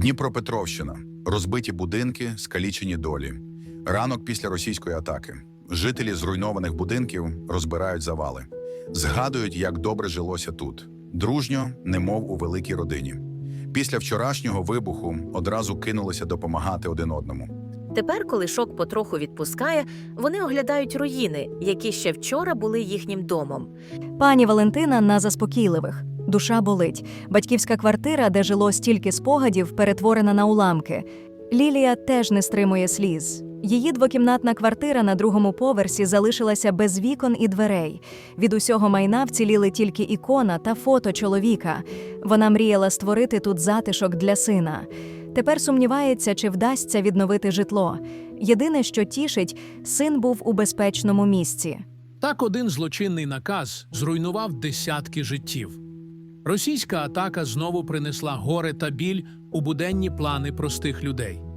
Дніпропетровщина. Розбиті будинки, скалічені долі. Ранок після російської атаки. Жителі зруйнованих будинків розбирають завали. Згадують, як добре жилося тут. Дружньо, немов у великій родині. Після вчорашнього вибуху одразу кинулися допомагати один одному. Тепер, коли шок потроху відпускає, вони оглядають руїни, які ще вчора були їхнім домом. Пані Валентина на заспокійливих. Душа болить. Батьківська квартира, де жило стільки спогадів, перетворена на уламки. Лілія теж не стримує сліз. Її двокімнатна квартира на другому поверсі залишилася без вікон і дверей. Від усього майна вціліли тільки ікона та фото чоловіка. Вона мріяла створити тут затишок для сина. Тепер сумнівається, чи вдасться відновити житло. Єдине, що тішить, син був у безпечному місці. Так один злочинний наказ зруйнував десятки життів. Російська атака знову принесла горе та біль у буденні плани простих людей.